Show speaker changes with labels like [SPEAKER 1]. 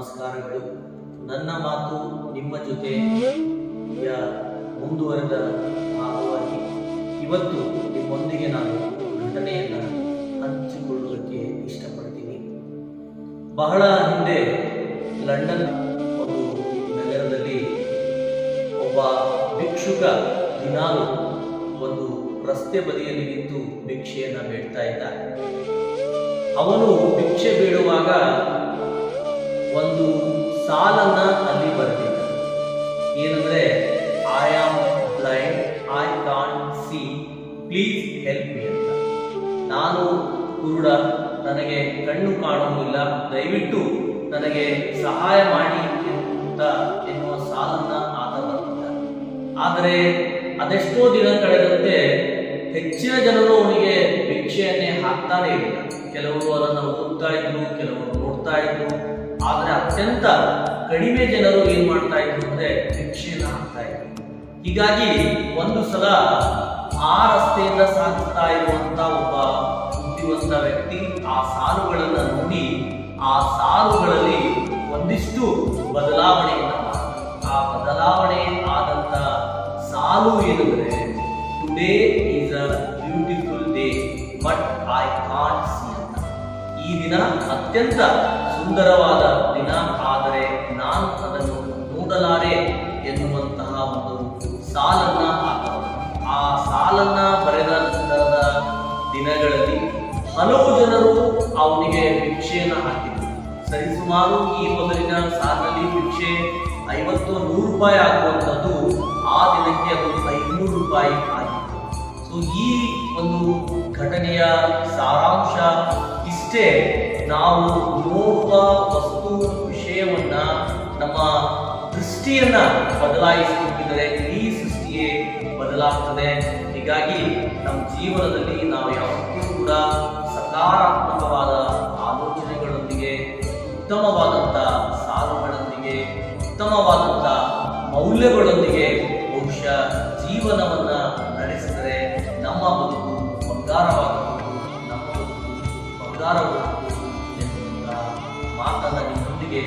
[SPEAKER 1] ನಮಸ್ಕಾರಗಳು. ನನ್ನ ಮಾತು ನಿಮ್ಮ ಜೊತೆ ಮುಂದುವರೆದ ಭಾಗವಾಗಿ ಇವತ್ತು ನಿಮ್ಮೊಂದಿಗೆ ನಾನು ಘಟನೆಯನ್ನು ಹಂಚಿಕೊಳ್ಳುವುದಕ್ಕೆ ಇಷ್ಟಪಡ್ತೀನಿ. ಬಹಳ ಹಿಂದೆ ಲಂಡನ್ ಒಂದು ನಗರದಲ್ಲಿ ಒಬ್ಬ ಭಿಕ್ಷುಕ ದಿನಾಲು ಒಂದು ರಸ್ತೆ ಬದಿಯಲ್ಲಿ ನಿಂತು ಭಿಕ್ಷೆಯನ್ನು ಬೇಡ್ತಾ ಇದ್ದ ಅವನು ಭಿಕ್ಷೆ ಬೇಡುವಾಗ ಒಂದು ಸಾಲನ್ನ ಅಲ್ಲಿ ಬರೆದಿದ್ದ ಏನಂದ್ರೆ I am blind I can't see please help me ಅಂತ. ನಾನು ಕುರುಡ, ನನಗೆ ಕಣ್ಣು ಕಾಣುವುದಿಲ್ಲ, ದಯವಿಟ್ಟು ನನಗೆ ಸಹಾಯ ಮಾಡಿ ಅಂತ ಎನ್ನುವ ಸಾಲನ್ನ ಆತ ಬರೆದಿದ್ದ ಆದರೆ, ಅದೆಷ್ಟೋ ದಿನ ಕಳೆದಂತೆ ಹೆಚ್ಚಿನ ಜನರು ಅವನಿಗೆ ಭಿಕ್ಷೆಯನ್ನೇ ಹಾಕ್ತಾನೆ ಇರಲಿಲ್ಲ. ಕೆಲವರು ಅದನ್ನು ಓದ್ತಾ ಇದ್ರು, ಕೆಲವರು ನೋಡ್ತಾ ಇದ್ರು. ಆದರೆ ಅತ್ಯಂತ ಕಡಿಮೆ ಜನರು ಏನ್ ಮಾಡ್ತಾ ಇದ್ರು ಅಂದರೆ ಭಿಕ್ಷೆಯನ್ನು ಹಾಕ್ತಾ ಇದ್ರು ಹೀಗಾಗಿ ಒಂದು ಸಲ ಆ ರಸ್ತೆಯಿಂದ ಸಾಗುತ್ತಾ ಇರುವಂತ ಒಬ್ಬ ಬುದ್ಧಿವಂತ ವ್ಯಕ್ತಿ ಆ ಸಾಲುಗಳನ್ನ ನೋಡಿ ಆ ಸಾಲುಗಳಲ್ಲಿ ಒಂದಿಷ್ಟು ಬದಲಾವಣೆಯನ್ನ. ಆ ಬದಲಾವಣೆ ಆದಂತ ಸಾಲು ಏನಂದ್ರೆ ಟುಡೇ ಈಸ್ ಅ ಈ ದಿನ ಅತ್ಯಂತ ಸುಂದರವಾದ ದಿನ. ಆದರೆ ನಾನು ಅದನ್ನು ನೋಡಲಾರೆ ಎನ್ನುವಂತಹ ಒಂದು ಸಾಲನ್ನ ಆ ಸಾಲನ್ನ ಬರೆದ ನಂತರದ ದಿನಗಳಲ್ಲಿ ಹಲವು ಜನರು ಅವನಿಗೆ ಭಿಕ್ಷೆಯನ್ನು ಹಾಕಿದರು. ಸರಿಸುಮಾರು ಈ ಮೊದಲಿನ ಸಾಲಿನಲ್ಲಿ ಭಿಕ್ಷೆ ಐವತ್ತು ನೂರು ರೂಪಾಯಿ ಆಗುವಂಥದ್ದು ಆ ದಿನಕ್ಕೆ ಅದು ಐನೂರು ರೂಪಾಯಿ ಆಗಿತ್ತು. ಸೊ ಈ ಒಂದು ಘಟನೆಯ ಸಾರಾಂಶ ಇಷ್ಟೇ ನಾವು ನೋಡುವ ವಸ್ತು ವಿಷಯವನ್ನ ನಮ್ಮ ದೃಷ್ಟಿಯನ್ನ ಬದಲಾಯಿಸಿಕೊಂಡಿದ್ದರೆ ಈ ಸೃಷ್ಟಿಯೇ ಬದಲಾಗ್ತದೆ. ಹೀಗಾಗಿ ನಮ್ಮ ಜೀವನದಲ್ಲಿ ನಾವು ಯಾವತ್ತೂ ಕೂಡ ಸಕಾರಾತ್ಮಕವಾದ ಆಲೋಚನೆಗಳೊಂದಿಗೆ ಉತ್ತಮವಾದಂಥ ಸಾಲುಗಳೊಂದಿಗೆ ಉತ್ತಮವಾದಂಥ ಮೌಲ್ಯಗಳೊಂದಿಗೆ ಬಹುಶಃ ಜೀವನವನ್ನ ಮಾತನ್ನ ನಿಮ್ಮೊಂದಿಗೆ